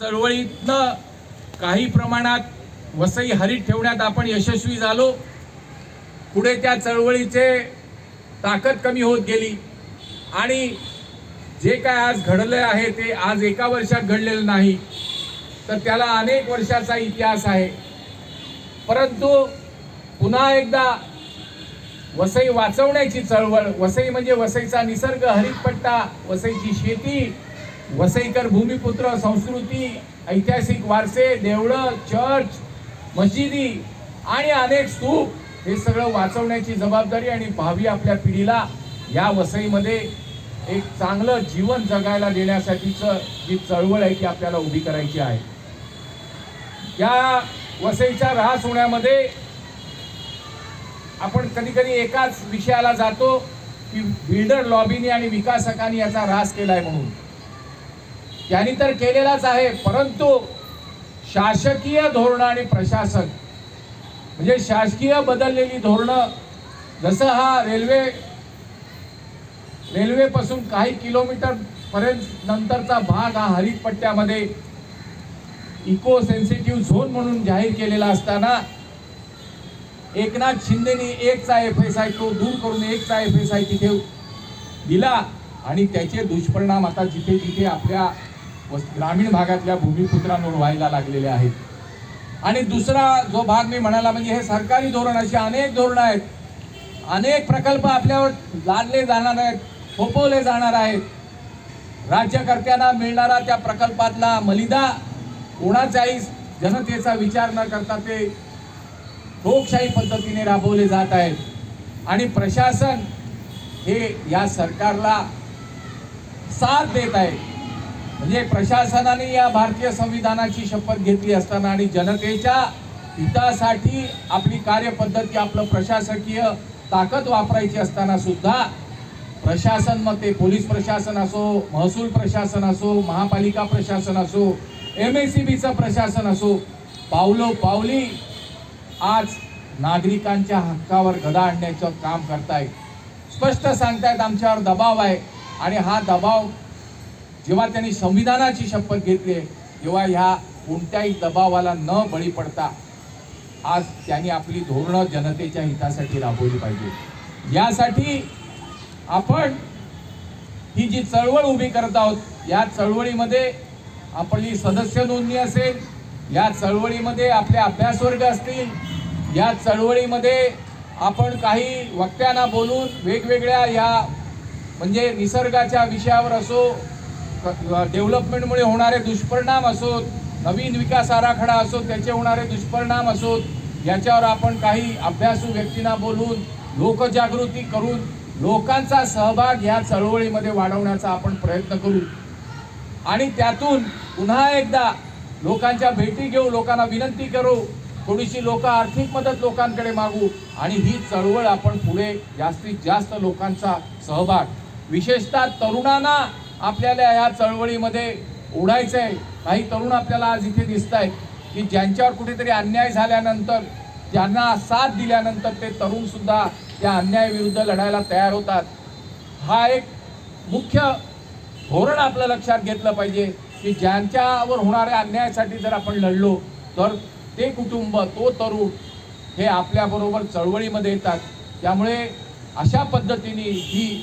चळवळीतनं काही प्रमाणात वसई हरित ठेवण्यात आपण यशस्वी झालो. पुढे त्या चळवळीचे ताकद कमी होत गेली. आणि जे काय आज घडलं आहे ते आज एका वर्षात घडलेलं नाही. तर त्याला अनेक वर्षाचा इतिहास आहे. परंतु पुन्हा एकदा वसई वाचवण्याची चळवळ वसई म्हणजे वसईचा निसर्ग हरितपट्टा वसईची शेती वसईकर भूमिपुत्र संस्कृती ऐतिहासिक वारसे देवळं चर्च मशिदी आणि अनेक स्तूप हे सगळं वाचवण्याची जबाबदारी आणि भावी आपल्या पिढीला या वसईमध्ये एक चांगलं जीवन जगायला देण्यासाठीचं जी चळवळ आहे ती आपल्याला उभी करायची आहे. या वसईच्या ऱ्हास होण्यामध्ये आपण कधी कधी एकाच विषयाला जातो की बिल्डर लॉबीने आणि विकासकांनी याचा ऱ्हास केला आहे म्हणून. त्यांनी तर केलेलाच आहे परंतु शासकीय धोरणं आणि प्रशासन म्हणजे शासकीय बदललेली धोरणं जसं हा रेल्वे रेल्वेपासून काही किलोमीटर पर्यंत नंतरचा भाग हा हरित पट्ट्यामध्ये इको सेन्सिटिव्ह झोन म्हणून जाहीर केलेला असताना एकनाथ शिंदेनी एकचा एफ एस आय तो दूर करून एकचा एफ एस आय तिथे दिला आणि त्याचे दुष्परिणाम आता जिथे जिथे आपल्या व ग्रामीण भागातल्या भूमिपुत्रांवर व्हायला लागलेल्या आहेत. आणि दुसरा जो भाग मी म्हणाला म्हणजे हे सरकारी धोरण अशी अनेक धोरणं आहेत. अनेक प्रकल्प आपल्यावर लादले जाणार आहेत थोपवले जाणार आहेत. राज्यकर्त्यांना मिळणारा त्या प्रकल्पातला मलिदा कोणाचाही जनतेचा विचार न करता ते लोकशाही पद्धतीने राबवले जात आहेत. आणि प्रशासन हे या सरकारला साथ देत आहे. म्हणजे प्रशासनाने या भारतीय संविधानाची शपथ घेतली असताना आणि जनतेच्या हितासाठी आपली कार्यपद्धती आपलं प्रशासकीय ताकद वापरायची असताना सुद्धा प्रशासन मग ते पोलीस प्रशासन असो महसूल प्रशासन असो महापालिका प्रशासन असो एम एस सी बीचं प्रशासन असो पावलो पावली आज नागरिकांच्या हक्कावर गदा आणण्याचं काम करतायत. स्पष्ट सांगतायत आमच्यावर दबाव आहे आणि हा दबाव जेव्हा त्यांनी संविधानाची शपथ घेतली आहे तेव्हा ह्या कोणत्याही दबावाला न बळी पडता आज त्यांनी आपली धोरणं जनतेच्या हितासाठी राबवली पाहिजे. यासाठी आपण ही जी चळवळ उभी करत आहोत या चळवळीमध्ये आपली सदस्य नोंदणी असेल या चळवळीमध्ये आपले अभ्यासवर्ग असतील या चळवळीमध्ये आपण काही वक्त्यांना बोलून वेगवेगळ्या या म्हणजे निसर्गाच्या विषयावर असो डेव्हलपमेंटमुळे होणारे दुष्परिणाम असोत नवीन विकास आराखडा असोत त्याचे होणारे दुष्परिणाम असोत याच्यावर आपण काही अभ्यासू व्यक्तींना बोलून लोकजागृती करून लोकांचा सहभाग या चळवळीमध्ये वाढवण्याचा आपण प्रयत्न करू. आणि त्यातून पुन्हा एकदा लोकांच्या भेटी घेऊ लोकांना विनंती करू थोडीशी लोक आर्थिक मदत लोकांकडे मागू आणि ही चळवळ आपण पुढे जास्तीत जास्त लोकांचा सहभाग. विशेषतः तरुणांना आपल्याला या चळवळीमध्ये ओढायचं आहे काही तरुण आपल्याला आज इथे दिसत आहेत की ज्यांच्यावर कुठेतरी अन्याय झाल्यानंतर ज्यांना साथ दिल्यानंतर ते तरुणसुद्धा या अन्यायाविरुद्ध लढायला तयार होतात. हा एक मुख्य धोरण आपलं लक्षात घेतलं पाहिजे की ज्यांच्यावर होणाऱ्या अन्यायासाठी जर आपण लढलो तर ते कुटुंब तो तरुण हे आपल्याबरोबर चळवळीमध्ये येतात. त्यामुळे अशा पद्धतीने ही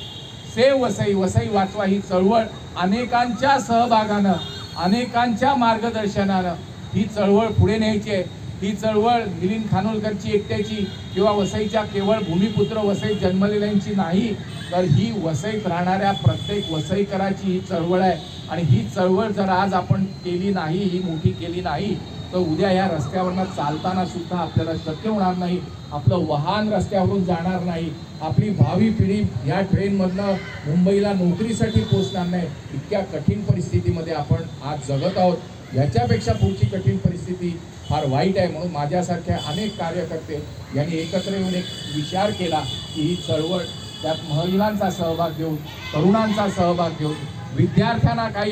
से वसई वसई वाचवा ही चळवळ अनेकांच्या सहभागानं अनेकांच्या मार्गदर्शनानं ही चळवळ पुढे न्यायची आहे. ही चळवळ मिलिंद खानोलकरची एकट्याची किंवा वसईच्या केवळ भूमिपुत्र वसईत जन्मलेल्यांची नाही तर ही वसईत राहणाऱ्या प्रत्येक वसईकराची ही चळवळ आहे. आणि ही चळवळ जर आज आपण केली नाही ही मोठी केली नाही तर उद्या या रस्त्यावरनं चालताना सुद्धा आपल्याला शक्य होणार नाही. आपलं वाहन रस्त्यावरून जाणार नाही. आपली भावी पिढी ह्या ट्रेनमधनं मुंबईला नोकरीसाठी पोचणार नाही. इतक्या कठीण परिस्थितीमध्ये आपण आज जगत आहोत. याच्यापेक्षा पुढची कठीण परिस्थिती फार वाईट आहे म्हणून माझ्यासारख्या अनेक कार्यकर्ते यांनी एकत्र येऊन एक विचार केला की ही चळवळ त्यात महिलांचा सहभाग घेऊन तरुणांचा सहभाग घेऊन विद्यार्थ्यांना काही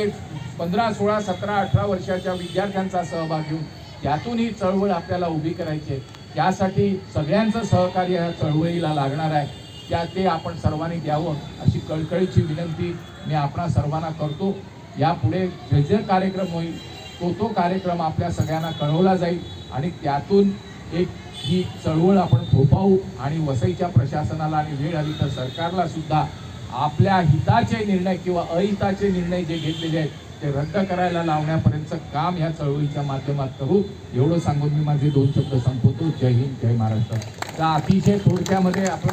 पंधरा सोळा सतरा अठरा वर्षाच्या विद्यार्थ्यांचा सहभाग घेऊन त्यातून ही चळवळ आपल्याला उभी करायची आहे. त्यासाठी सगळ्यांचं सहकार्य या चळवळीला लागणार आहे. त्या ते आपण सर्वांनी द्यावं अशी कळकळीची विनंती मी आपणा सर्वांना करतो. यापुढे जे जे कार्यक्रम होईल तो तो कार्यक्रम आपल्या सगळ्यांना कळवला जाईल आणि त्यातून एक ही चळवळ आपण थोपावू आणि वसईच्या प्रशासनाला आणि वेळ आली तर सरकारला सुद्धा आपल्या हिताचे निर्णय किंवा अहिताचे निर्णय जे घेतलेले आहेत ते रद्द करायला लावण्यापर्यंतचं काम ह्या चळवळीच्या माध्यमात करू. एवढं सांगून मी माझे दोन शब्द संपवतो. जय हिंद जय महाराष्ट्र. तर अतिशय थोडक्यामध्ये आपण